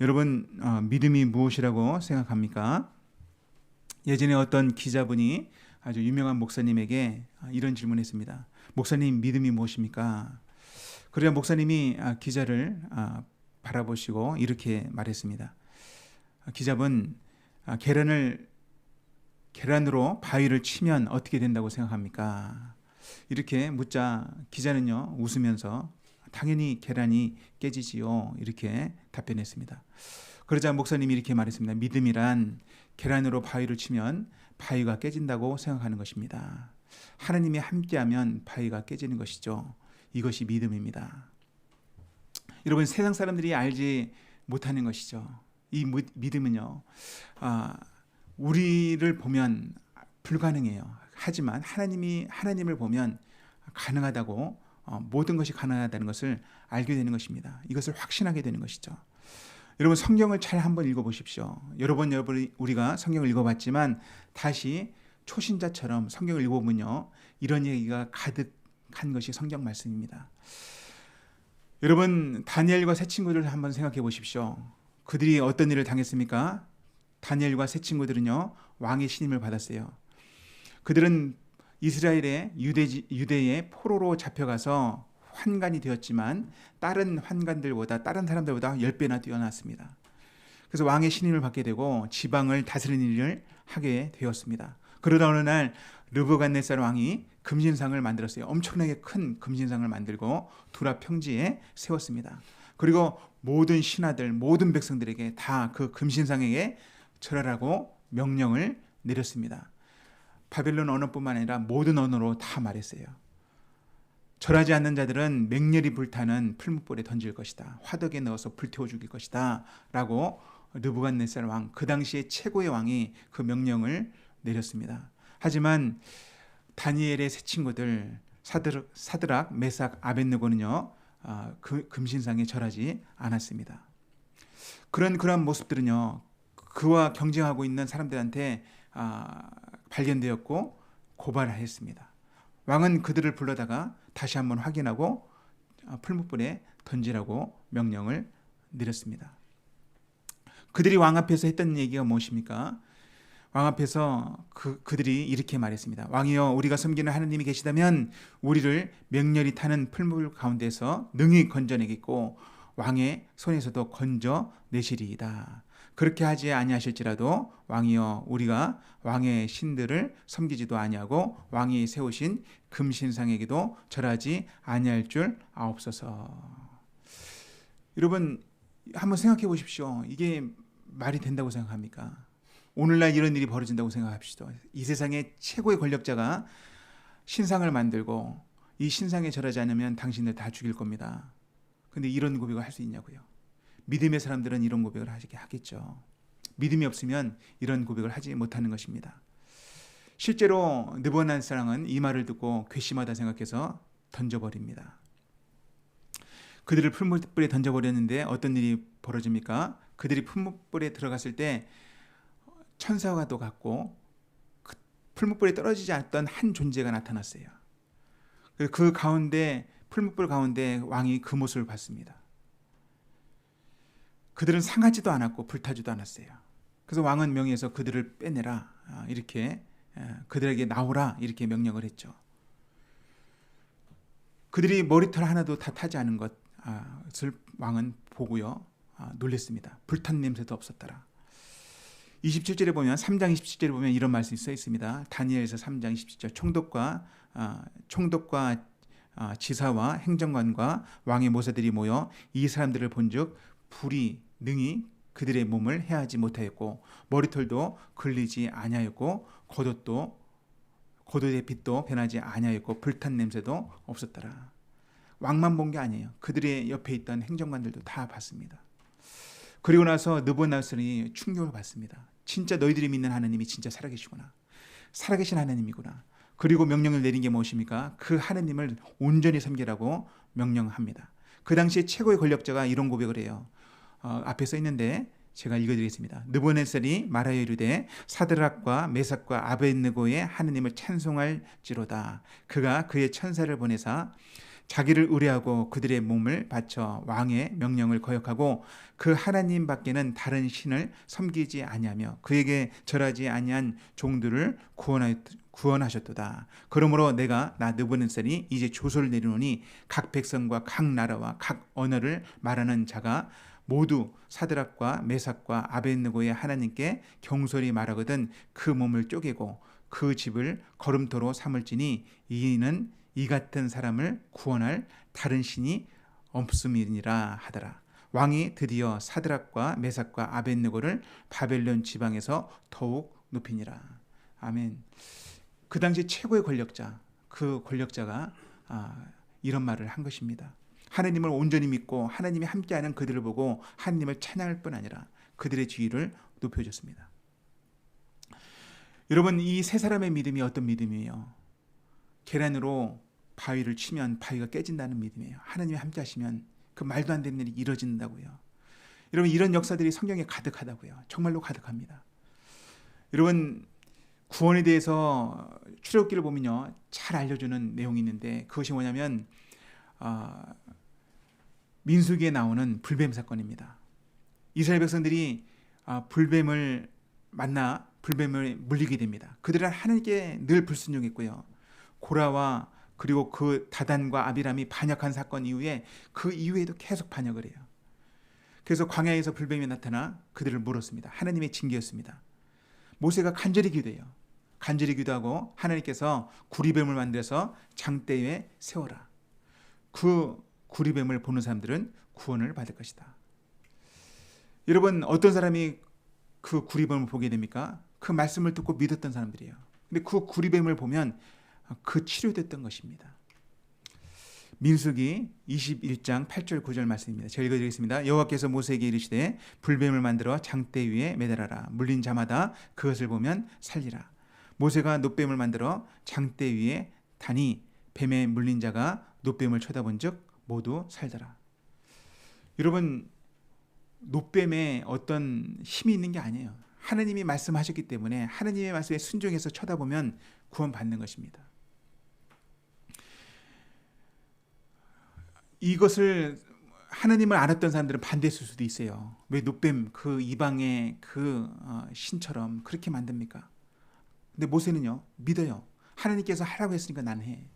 여러분 어, 믿음이 무엇이라고 생각합니까? 예전에 어떤 기자분이 아주 유명한 목사님에게 아, 이런 질문했습니다. 목사님 믿음이 무엇입니까? 그래야 목사님이 아, 기자를 아, 바라보시고 이렇게 말했습니다. 기자분 계란을 계란으로 바위를 치면 어떻게 된다고 생각합니까? 이렇게 묻자 기자는요 웃으면서 당연히 계란이 깨지지요 이렇게 답변했습니다. 그러자 목사님이 이렇게 말했습니다. 믿음이란 계란으로 바위를 치면 바위가 깨진다고 생각하는 것입니다. 하나님이 함께하면 바위가 깨지는 것이죠. 이것이 믿음입니다. 여러분 세상 사람들이 알지 못하는 것이죠. 이 믿음은요, 아, 우리를 보면 불가능해요. 하지만 하나님이 하나님을 보면 가능하다고 어, 모든 것이 가능하다는 것을 알게 되는 것입니다. 이것을 확신하게 되는 것이죠. 여러분 성경을 잘 한번 읽어보십시오. 여러 번 여러분 우리가 성경을 읽어봤지만 다시 초신자처럼 성경을 읽어보면요 이런 얘기가 가득한 것이 성경 말씀입니다. 여러분 다니엘과 세 친구들 한번 생각해 보십시오. 그들이 어떤 일을 당했습니까? 다니엘과 세 친구들은요 왕의 신임을 받았어요. 그들은 이스라엘의 유대 유대의 포로로 잡혀가서 환관이 되었지만 다른 환관들보다 다른 사람들보다 10배나 뛰어났습니다. 그래서 왕의 신임을 받게 되고 지방을 다스리는 일을 하게 되었습니다. 그러다 어느 날 르브간네살 왕이 금신상을 만들었어요. 엄청나게 큰 금신상을 만들고 두라 평지에 세웠습니다. 그리고 모든 신하들, 모든 백성들에게 다 그 금신상에게 절하라고 명령을 내렸습니다. 바벨론 언어뿐만 아니라 모든 언어로 다 말했어요. 절하지 않는 자들은 맹렬히 불타는 풀무불에 던질 것이다. 화덕에 넣어서 불태워 죽일 것이다. 라고 느부갓네살 왕, 그 당시에 최고의 왕이 그 명령을 내렸습니다. 하지만 다니엘의 세 친구들 사드락, 사드락 메삭, 아벤느고는요 아, 그 금신상에 절하지 않았습니다. 그런 그런 모습들은요 그와 경쟁하고 있는 사람들한테 아, 발견되었고 고발했습니다. 왕은 그들을 불러다가 다시 한번 확인하고 아, 풀무불에 던지라고 명령을 내렸습니다. 그들이 왕 앞에서 했던 얘기가 무엇입니까? 왕 앞에서 그, 그들이 이렇게 말했습니다. 왕이여, 우리가 섬기는 하느님이 계시다면 우리를 맹렬히 타는 풀물 가운데서 능히 건져내겠고 왕의 손에서도 건져 내시리이다. 그렇게 하지 아니하실지라도 왕이여 우리가 왕의 신들을 섬기지도 아니하고 왕이 세우신 금신상에게도 절하지 아니할 줄 아옵소서. 여러분 한번 생각해 보십시오. 이게 말이 된다고 생각합니까? 오늘날 이런 일이 벌어진다고 생각합시다. 이 세상의 최고의 권력자가 신상을 만들고 이 신상에 절하지 않으면 당신들 다 죽일 겁니다. 근데 이런 고백을 할 수 있냐고요. 믿음의 사람들은 이런 고백을 하게 하겠죠. 믿음이 없으면 이런 고백을 하지 못하는 것입니다. 실제로 느부갓네살은 이 말을 듣고 괘씸하다 생각해서 던져버립니다. 그들을 풀무불에 던져버렸는데 어떤 일이 벌어집니까? 그들이 풀무불에 들어갔을 때 천사와 도 같고 그 풀무불에 떨어지지 않던 한 존재가 나타났어요. 그 가운데 풀무불 가운데 왕이 그 모습을 봤습니다. 그들은 상하지도 않았고 불타지도 않았어요. 그래서 왕은 명예에서 그들을 빼내라 아, 이렇게 그들에게 나오라 이렇게 명령을 했죠. 그들이 머리털 하나도 다 타지 않은 것을 아, 왕은 보고요 아, 놀랬습니다. 불탄 냄새도 없었더라. 27절에 보면 3장 27절에 보면 이런 말씀이 써 있습니다. 다니엘서 3장 27절 총독과 총독과 지사와 행정관과 왕의 모사들이 모여 이 사람들을 본즉 불이 능히 그들의 몸을 해하지 못하였고 머리털도 걸리지 아니하였고 겉옷도 겉옷의 빛도 변하지 아니하였고 불탄 냄새도 없었더라. 왕만 본 게 아니에요. 그들의 옆에 있던 행정관들도 다 봤습니다. 그리고 나서 느부갓네살이 충격을 받습니다. 진짜 너희들이 믿는 하나님이 진짜 살아계시구나. 살아계신 하나님이구나. 그리고 명령을 내린 게 무엇입니까? 그 하나님을 온전히 섬기라고 명령합니다. 그 당시에 최고의 권력자가 이런 고백을 해요. 어, 앞에 써 있는데 제가 읽어드리겠습니다. 느보네살이 말하여 이르되 사드락과 메삭과 아벤느고의 하느님을 찬송할지로다. 그가 그의 천사를 보내사 자기를 의뢰하고 그들의 몸을 바쳐 왕의 명령을 거역하고 그 하나님 밖에는 다른 신을 섬기지 아니하며 그에게 절하지 아니한 종들을 구원하, 구원하셨도다. 그러므로 내가 나 느부갓네살이 이제 조소를 내리노니 각 백성과 각 나라와 각 언어를 말하는 자가 모두 사드락과 메삭과 아벤느고의 하나님께 경솔히 말하거든 그 몸을 쪼개고 그 집을 걸음토로 삼을지니 이는 이 같은 사람을 구원할 다른 신이 없음이니라 하더라. 왕이 드디어 사드락과 메삭과 아벤느고를 바벨론 지방에서 더욱 높이니라. 아멘. 그 당시 최고의 권력자, 그 권력자가 아, 이런 말을 한 것입니다. 하나님을 온전히 믿고 하나님이 함께하는 그들을 보고 하나님을 찬양할 뿐 아니라 그들의 지위를 높여줬습니다. 여러분 이 세 사람의 믿음이 어떤 믿음이에요? 계란으로 바위를 치면 바위가 깨진다는 믿음이에요. 하나님이 함께 하시면 그 말도 안 되는 일이 이루어진다고요. 여러분 이런 역사들이 성경에 가득하다고요. 정말로 가득합니다. 여러분 구원에 대해서 출애굽기를 보면요 잘 알려주는 내용이 있는데 그것이 뭐냐면 어, 민수기에 나오는 불뱀 사건입니다. 이스라엘 백성들이 어, 불뱀을 만나 불뱀을 물리게 됩니다. 그들은 하나님께 늘 불순종했고요. 고라와 그리고 그 다단과 아비람이 반역한 사건 이후에 그 이후에도 계속 반역을 해요. 그래서 광야에서 불뱀이 나타나 그들을 물었습니다. 하나님의 징계였습니다. 모세가 간절히 기도해요. 간절히 기도하고 하나님께서 구리뱀을 만들어서 장대 위에 세워라. 그 구리뱀을 보는 사람들은 구원을 받을 것이다. 여러분 어떤 사람이 그 구리뱀을 보게 됩니까? 그 말씀을 듣고 믿었던 사람들이에요. 근데 그 구리뱀을 보면 그 치료됐던 것입니다. 민수기 21장 8절 9절 말씀입니다. 제가 읽어드리겠습니다. 여호와께서 모세에게 이르시되 불뱀을 만들어 장대 위에 매달아라. 물린 자마다 그것을 보면 살리라. 모세가 노뱀을 만들어 장대 위에 다니 뱀에 물린 자가 노뱀을 쳐다본즉 모두 살더라. 여러분 노뱀에 어떤 힘이 있는 게 아니에요. 하나님이 말씀하셨기 때문에 하나님의 말씀에 순종해서 쳐다보면 구원받는 것입니다. 이것을 하나님을 알았던 사람들은 반대했을 수도 있어요. 왜 노뱀 그 이방의 그 어, 신처럼 그렇게 만듭니까? 근데 모세는요 믿어요. 하나님께서 하라고 했으니까 난 해.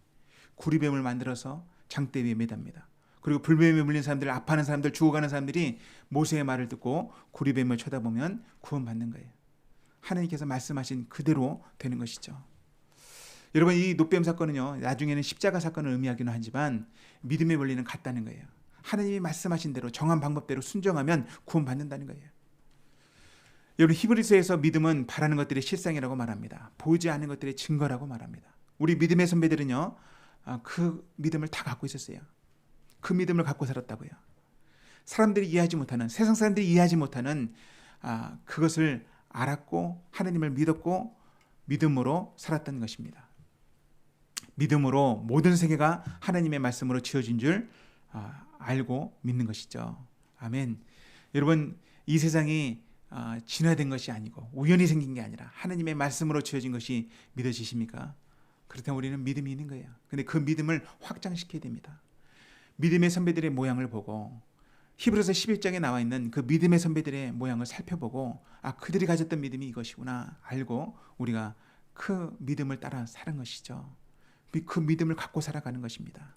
구리뱀을 만들어서 장대 위에 매답니다. 그리고 불뱀에 물린 사람들, 아파하는 사람들, 죽어가는 사람들이 모세의 말을 듣고 구리뱀을 쳐다보면 구원받는 거예요. 하나님께서 말씀하신 그대로 되는 것이죠. 여러분 이 노뱀 사건은요 나중에는 십자가 사건을 의미하기는 하지만 믿음의 원리는 같다는 거예요. 하나님이 말씀하신 대로 정한 방법대로 순종하면 구원받는다는 거예요. 여러분 히브리서에서 믿음은 바라는 것들의 실상이라고 말합니다. 보이지 않는 것들의 증거라고 말합니다. 우리 믿음의 선배들은요 아, 그 믿음을 다 갖고 있었어요. 그 믿음을 갖고 살았다고요. 사람들이 이해하지 못하는 세상 사람들이 이해하지 못하는 아, 그것을 알았고 하나님을 믿었고 믿음으로 살았던 것입니다. 믿음으로 모든 세계가 하나님의 말씀으로 지어진 줄 아, 알고 믿는 것이죠. 아멘. 여러분 이 세상이 아, 진화된 것이 아니고 우연히 생긴 게 아니라 하나님의 말씀으로 지어진 것이 믿어지십니까? 그렇다면 우리는 믿음이 있는 거예요. 근데 그 믿음을 확장시켜야 됩니다. 믿음의 선배들의 모양을 보고 히브리서 11장에 나와 있는 그 믿음의 선배들의 모양을 살펴보고 아 그들이 가졌던 믿음이 이것이구나 알고 우리가 그 믿음을 따라 사는 것이죠. 그 믿음을 갖고 살아가는 것입니다.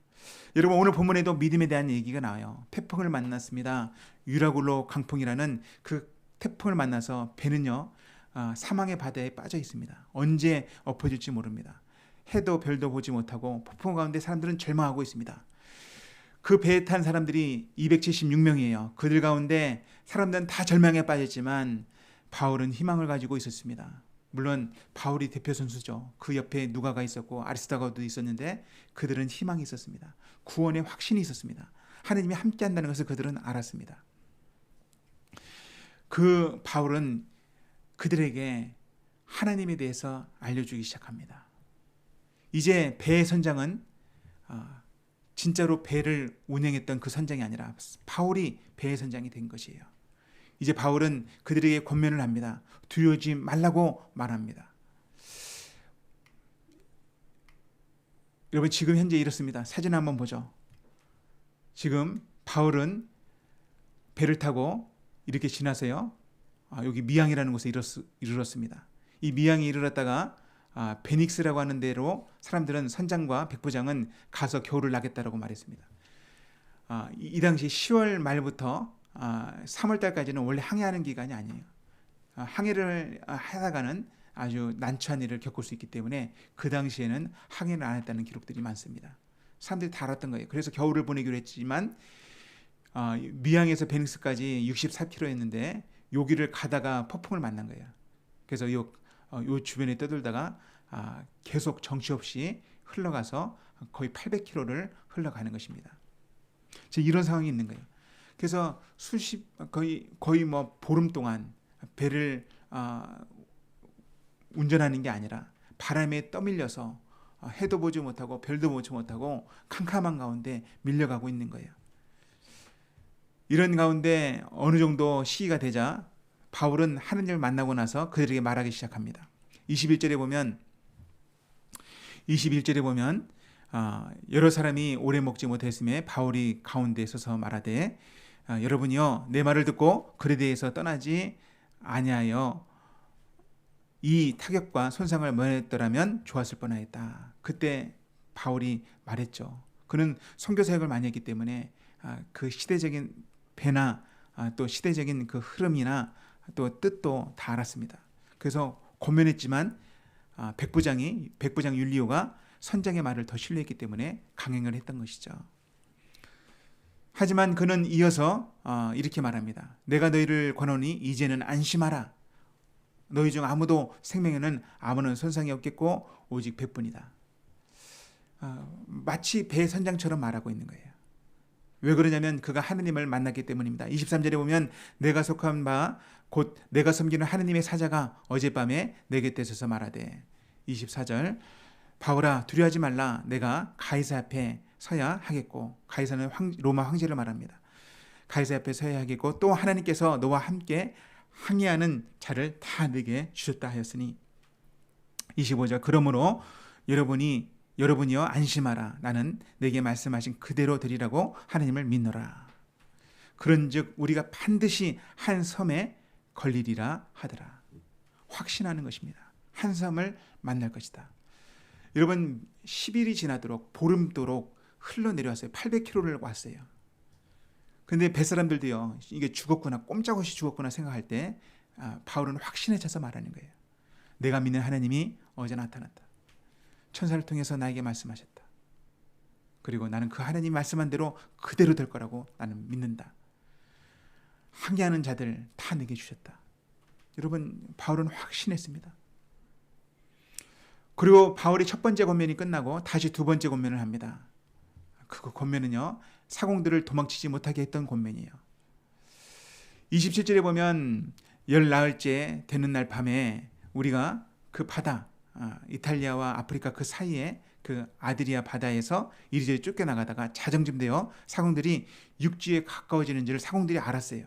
여러분 오늘 본문에도 믿음에 대한 얘기가 나와요. 태풍을 만났습니다. 유라굴로 강풍이라는 그 태풍을 만나서 배는요 아, 사망의 바다에 빠져 있습니다. 언제 엎어질지 모릅니다. 해도 별도 보지 못하고 폭풍 가운데 사람들은 절망하고 있습니다. 그 배에 탄 사람들이 276명이에요. 그들 가운데 사람들은 다 절망에 빠졌지만 바울은 희망을 가지고 있었습니다. 물론 바울이 대표 선수죠. 그 옆에 누가가 있었고 아리스타가도 있었는데 그들은 희망이 있었습니다. 구원의 확신이 있었습니다. 하나님이 함께 한다는 것을 그들은 알았습니다. 그 바울은 그들에게 하나님에 대해서 알려주기 시작합니다. 이제 배의 선장은 아, 진짜로 배를 운행했던 그 선장이 아니라 바울이 배의 선장이 된 것이에요. 이제 바울은 그들에게 권면을 합니다. 두려워지 말라고 말합니다. 여러분 지금 현재 이렇습니다. 사진 한번 보죠. 지금 바울은 배를 타고 이렇게 지나서요. 아, 여기 미양이라는 곳에 이뤘, 이르렀습니다. 이 미양에 이르렀다가 아, 베닉스라고 하는 데로 사람들은 선장과 백부장은 가서 겨울을 나겠다라고 말했습니다. 아, 이, 이 당시 10월 말부터 아, 3월 달까지는 원래 항해하는 기간이 아니에요. 아, 항해를 아, 하다가는 아주 난처한 일을 겪을 수 있기 때문에 그 당시에는 항해를 안 했다는 기록들이 많습니다. 사람들이 다 알았던 거예요. 그래서 겨울을 보내기로 했지만 아, 미양에서 베닉스까지 64km였는데 여기를 가다가 폭풍을 만난 거예요. 그래서 요, 어, 요 주변에 떠돌다가 아, 계속 정치 없이 흘러가서 거의 800km를 흘러가는 것입니다. 이런 상황이 있는 거예요. 그래서 수십 거의 거의 뭐 보름 동안 배를 아, 운전하는 게 아니라 바람에 떠밀려서 아, 해도 보지 못하고 별도 보지 못하고 캄캄한 가운데 밀려가고 있는 거예요. 이런 가운데 어느 정도 시기가 되자 바울은 하느님을 만나고 나서 그들에게 말하기 시작합니다. 21절에 보면 21절에 보면 아, 여러 사람이 오래 먹지 못했음에 바울이 가운데 서서 말하되 아, 여러분이요 내 말을 듣고 그에 대해서 떠나지 아니하여 이 타격과 손상을 면했더라면 좋았을 뻔하였다. 그때 바울이 말했죠. 그는 선교 사역을 많이 했기 때문에 아, 그 시대적인 배나 아, 또 시대적인 그 흐름이나 또 뜻도 다 알았습니다. 그래서 고면했지만 아, 백부장이 백부장 율리오가 선장의 말을 더 신뢰했기 때문에 강행을 했던 것이죠. 하지만 그는 이어서 어, 이렇게 말합니다. 내가 너희를 권하니 이제는 안심하라. 너희 중 아무도 생명에는 아무런 손상이 없겠고 오직 백뿐이다. 어, 마치 배 선장처럼 말하고 있는 거예요. 왜 그러냐면 그가 하느님을 만났기 때문입니다. 23절에 보면 내가 속한 바 곧 내가 섬기는 하느님의 사자가 어젯밤에 내 곁에 서서 말하되 24절 바울아 두려워하지 말라 내가 가이사 앞에 서야 하겠고 가이사는 황, 로마 황제를 말합니다. 가이사 앞에 서야 하겠고 또 하나님께서 너와 함께 항해하는 자를 다 내게 주셨다 하였으니 25절 그러므로 여러분이 여러분이여 안심하라. 나는 내게 말씀하신 그대로 되리라고 하나님을 믿노라. 그런즉 우리가 반드시 한 섬에 걸리리라 하더라. 확신하는 것입니다. 한 섬을 만날 것이다. 여러분 10일이 지나도록 보름도록 흘러내려왔어요. 800km를 왔어요. 근데 뱃사람들도요 이게 죽었구나 꼼짝없이 죽었구나 생각할 때 아, 바울은 확신에 차서 말하는 거예요. 내가 믿는 하나님이 어제 나타났다 천사를 통해서 나에게 말씀하셨다. 그리고 나는 그 하나님 말씀한 대로 그대로 될 거라고 나는 믿는다. 항해하는 자들 다 내게 주셨다. 여러분 바울은 확신했습니다. 그리고 바울이 첫 번째 권면이 끝나고 다시 두 번째 권면을 합니다. 그 권면은요 사공들을 도망치지 못하게 했던 권면이에요. 27절에 보면 열 나흘째 되는 날 밤에 우리가 그 바다 아, 이탈리아와 아프리카 그 사이에 그 아드리아 바다에서 이리저리 쫓겨나가다가 자정쯤 되어 사공들이 육지에 가까워지는지를 사공들이 알았어요.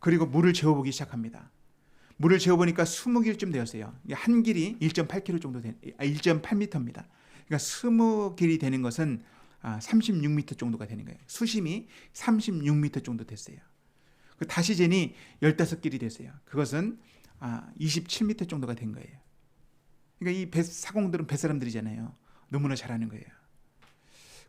그리고 물을 재워보기 시작합니다. 물을 재워보니까 20길쯤 되었어요. 한 길이 1.8km 정도 되, 아, 1.8m입니다. 그러니까 20길이 되는 것은 36m 아, 정도가 되는 거예요. 수심이 36m 정도 됐어요. 그 다시 재니 15길이 됐어요. 그것은 27m 정도가 된 거예요. 그러니까 이 배, 사공들은 뱃사람들이잖아요. 너무나 잘하는 거예요.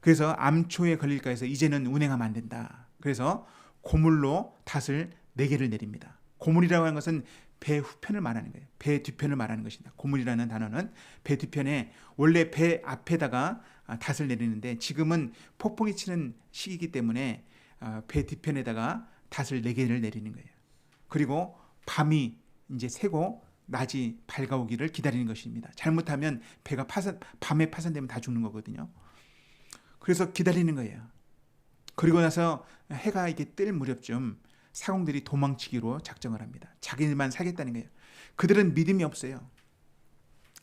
그래서 암초에 걸릴까 해서 이제는 운행하면 안 된다. 그래서 고물로 닷을 네 개를 내립니다. 고물이라고 하는 것은 배 후편을 말하는 거예요. 배 뒤편을 말하는 것입니다. 고물이라는 단어는 배 뒤편에 원래 배 앞에다가 닷을 내리는데 지금은 폭풍이 치는 시기이기 때문에 어, 배 뒤편에다가 닷을 네 개를 내리는 거예요. 그리고 밤이 이제 새고 낮이 밝아오기를 기다리는 것입니다. 잘못하면 배가 파산, 밤에 파산되면 다 죽는 거거든요. 그래서 기다리는 거예요. 그리고 나서 해가 이게 뜰 무렵쯤 사공들이 도망치기로 작정을 합니다. 자기들만 살겠다는 거예요. 그들은 믿음이 없어요.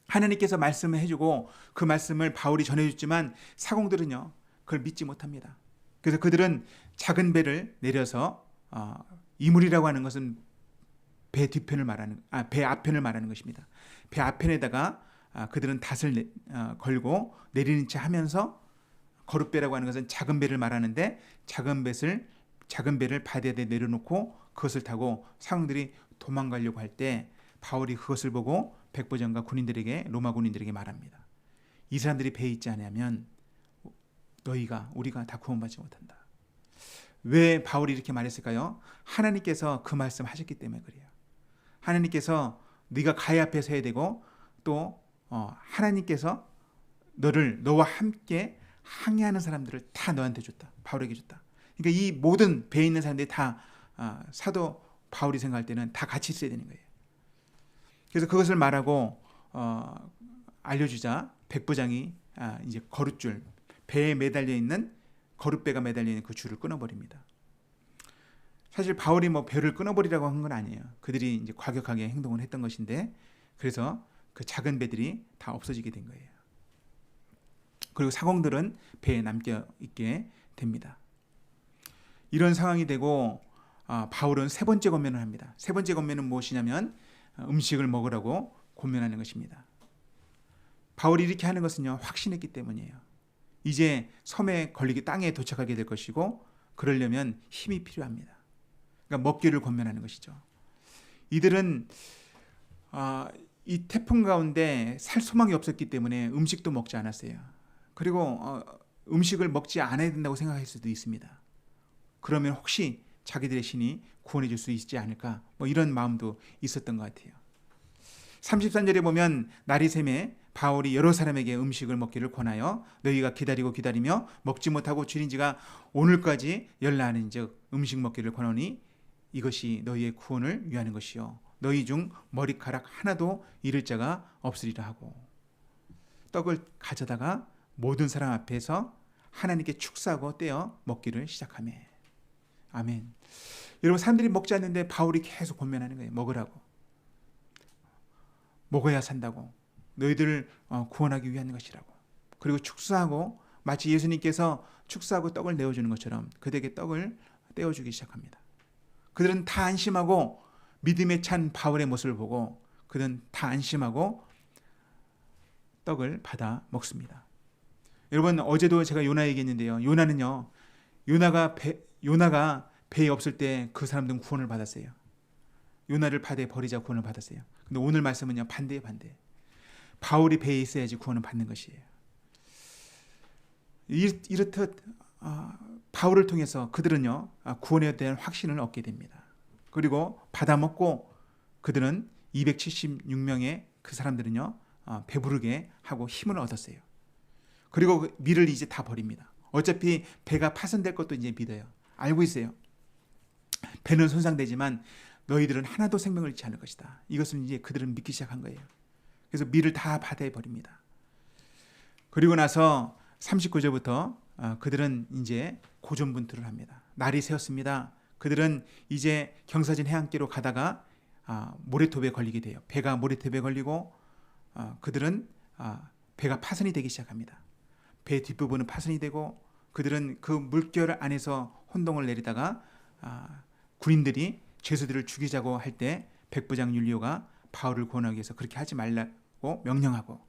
하나님께서 말씀을 해주고 그 말씀을 바울이 전해줬지만 사공들은요 그걸 믿지 못합니다. 그래서 그들은 작은 배를 내려서 어, 이물이라고 하는 것은 배 뒤편을 말하는 아, 배 앞편을 말하는 것입니다. 배 앞편에다가 아, 그들은 닷을 내, 아, 걸고 내리는 채 하면서 거룻배라고 하는 것은 작은 배를 말하는데 작은 배를 작은 배를 바다에 내려놓고 그것을 타고 사람들이 도망가려고 할 때 바울이 그것을 보고 백부장과 군인들에게 로마 군인들에게 말합니다. 이 사람들이 배에 있지 않으면 너희가 우리가 다 구원받지 못한다. 왜 바울이 이렇게 말했을까요? 하나님께서 그 말씀 하셨기 때문에 그래요. 하나님께서 네가 가해 앞에 서야 되고 또 어, 하나님께서 너를 너와 함께 항해하는 사람들을 다 너한테 줬다. 바울에게 줬다. 그러니까 이 모든 배에 있는 사람들이 다 아, 사도 바울이 생각할 때는 다 같이 있어야 되는 거예요. 그래서 그것을 말하고 어, 알려주자 백부장이 아, 이제 거룻줄 배에 매달려 있는 거룻배가 매달려 있는 그 줄을 끊어버립니다. 사실 바울이 뭐 배를 끊어버리라고 한 건 아니에요. 그들이 이제 과격하게 행동을 했던 것인데 그래서 그 작은 배들이 다 없어지게 된 거예요. 그리고 사공들은 배에 남겨 있게 됩니다. 이런 상황이 되고 아, 바울은 세 번째 권면을 합니다. 세 번째 권면은 무엇이냐면 아, 음식을 먹으라고 권면하는 것입니다. 바울이 이렇게 하는 것은요 확신했기 때문이에요. 이제 섬에 걸리기 땅에 도착하게 될 것이고 그러려면 힘이 필요합니다. 그러니까 먹기를 권면하는 것이죠. 이들은 아, 이 태풍 가운데 살 소망이 없었기 때문에 음식도 먹지 않았어요. 그리고 어, 음식을 먹지 않아야 된다고 생각할 수도 있습니다. 그러면 혹시 자기들의 신이 구원해 줄 수 있지 않을까? 뭐 이런 마음도 있었던 것 같아요. 33절에 보면 날이 샘에 바울이 여러 사람에게 음식을 먹기를 권하여 너희가 기다리고 기다리며 먹지 못하고 줄인 지가 오늘까지 열나는즉 음식 먹기를 권하니 이것이 너희의 구원을 위하는 것이요 너희 중 머리카락 하나도 잃을 자가 없으리라 하고 떡을 가져다가 모든 사람 앞에서 하나님께 축사하고 떼어 먹기를 시작하매 아멘. 여러분 사람들이 먹지 않는데 바울이 계속 권면하는 거예요. 먹으라고. 먹어야 산다고. 너희들을 어, 구원하기 위한 것이라고. 그리고 축사하고 마치 예수님께서 축사하고 떡을 내어주는 것처럼 그들에게 떡을 떼어주기 시작합니다. 그들은 다 안심하고 믿음에 찬 바울의 모습을 보고 그들은 다 안심하고 떡을 받아 먹습니다. 여러분 어제도 제가 요나 얘기했는데요. 요나는요. 요나가 배, 요나가 배에 없을 때 그 사람들은 구원을 받았어요. 요나를 바다에 버리자 구원을 받았어요. 근데 오늘 말씀은요 반대에 반대. 바울이 배에 있어야지 구원을 받는 것이에요. 이렇듯 아, 바울을 통해서 그들은요 아, 구원에 대한 확신을 얻게 됩니다. 그리고 받아 먹고 그들은 276명의 그 사람들은요 아, 배부르게 하고 힘을 얻었어요. 그리고 그 밀을 이제 다 버립니다. 어차피 배가 파손될 것도 이제 믿어요. 알고 있어요. 배는 손상되지만 너희들은 하나도 생명을 잃지 않을 것이다. 이것은 이제 그들은 믿기 시작한 거예요. 그래서 밀을 다 바다에 버립니다. 그리고 나서 39절부터 어, 그들은 이제 고전분투를 합니다. 날이 새었습니다. 그들은 이제 경사진 해안길로 가다가 아, 모래톱에 걸리게 돼요. 배가 모래톱에 걸리고 어, 그들은 아, 배가 파손이 되기 시작합니다. 배 뒷부분은 파손이 되고 그들은 그 물결 안에서 혼동을 내리다가 아, 군인들이 죄수들을 죽이자고 할 때 백부장 율리오가 바울을 구원하기 위해서 그렇게 하지 말라고 명령하고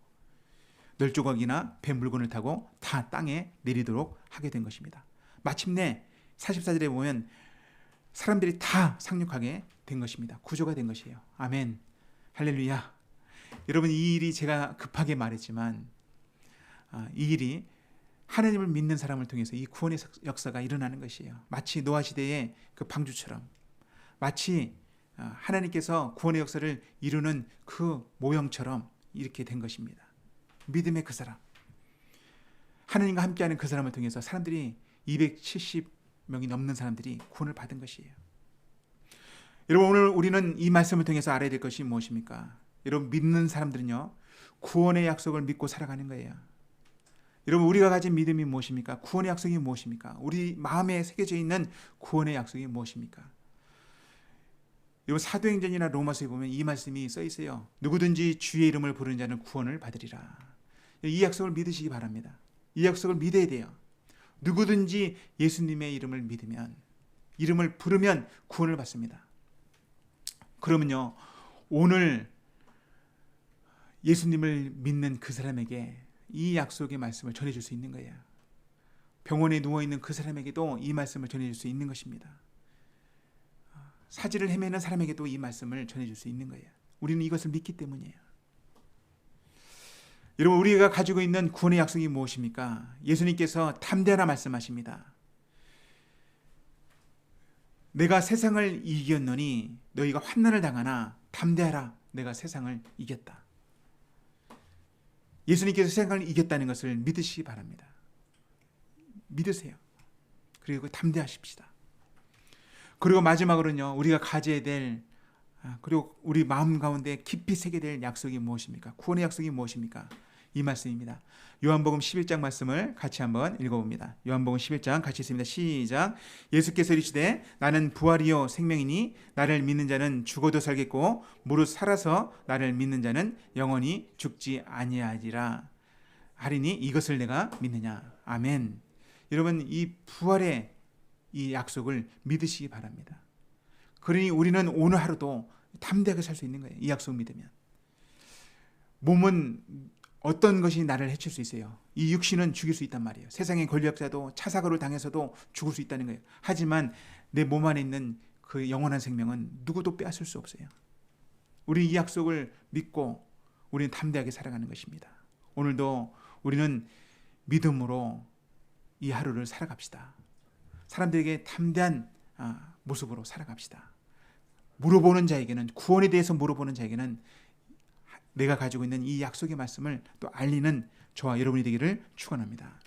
널조각이나 배 물건을 타고 다 땅에 내리도록 하게 된 것입니다. 마침내 44절에 보면 사람들이 다 상륙하게 된 것입니다. 구조가 된 것이에요. 아멘. 할렐루야. 여러분 이 일이 제가 급하게 말했지만 아, 이 일이 하나님을 믿는 사람을 통해서 이 구원의 역사가 일어나는 것이에요. 마치 노아 시대의 그 방주처럼 마치 아, 하나님께서 구원의 역사를 이루는 그 모형처럼 이렇게 된 것입니다. 믿음의 그 사람. 하나님과 함께하는 그 사람을 통해서 사람들이 270명이 넘는 사람들이 구원을 받은 것이에요. 여러분 오늘 우리는 이 말씀을 통해서 알아야 될 것이 무엇입니까? 여러분 믿는 사람들은요 구원의 약속을 믿고 살아가는 거예요. 여러분 우리가 가진 믿음이 무엇입니까? 구원의 약속이 무엇입니까? 우리 마음에 새겨져 있는 구원의 약속이 무엇입니까? 여러분 사도행전이나 로마서에 보면 이 말씀이 써 있어요. 누구든지 주의 이름을 부르는 자는 구원을 받으리라. 이 약속을 믿으시기 바랍니다. 이 약속을 믿어야 돼요. 누구든지 예수님의 이름을 믿으면 이름을 부르면 구원을 받습니다. 그러면요 오늘 예수님을 믿는 그 사람에게 이 약속의 말씀을 전해 줄 수 있는 거예요. 병원에 누워 있는 그 사람에게도 이 말씀을 전해 줄 수 있는 것입니다. 사지를 헤매는 사람에게도 이 말씀을 전해 줄 수 있는 거예요. 우리는 이것을 믿기 때문이에요. 여러분 우리가 가지고 있는 구원의 약속이 무엇입니까? 예수님께서 담대하라 말씀하십니다. 내가 세상을 이겼노니 너희가 환난을 당하나 담대하라 내가 세상을 이겼다. 예수님께서 세상을 이겼다는 것을 믿으시기 바랍니다. 믿으세요. 그리고 담대하십시다. 그리고 마지막으로는요 우리가 가져야 될 아, 그리고 우리 마음 가운데 깊이 새게 될 약속이 무엇입니까? 구원의 약속이 무엇입니까? 이 말씀입니다. 요한복음 11장 말씀을 같이 한번 읽어봅니다. 요한복음 11장 같이 있습니다. 시작. 예수께서 이르시되 나는 부활이요 생명이니 나를 믿는 자는 죽어도 살겠고 무릇 살아서 나를 믿는 자는 영원히 죽지 아니하리라. 하리니 이것을 내가 믿느냐. 아멘. 여러분 이 부활의 이 약속을 믿으시기 바랍니다. 그러니 우리는 오늘 하루도 담대하게 살 수 있는 거예요. 이 약속 믿으면. 몸은 어떤 것이 나를 해칠 수 있어요. 이 육신은 죽일 수 있단 말이에요. 세상의 권력자도 차 사고를 당해서도 죽을 수 있다는 거예요. 하지만 내 몸 안에 있는 그 영원한 생명은 누구도 빼앗을 수 없어요. 우리 이 약속을 믿고 우리는 담대하게 살아가는 것입니다. 오늘도 우리는 믿음으로 이 하루를 살아갑시다. 사람들에게 담대한 아, 모습으로 살아갑시다. 물어보는 자에게는 구원에 대해서 물어보는 자에게는 내가 가지고 있는 이 약속의 말씀을 또 알리는 저와 여러분이 되기를 축원합니다.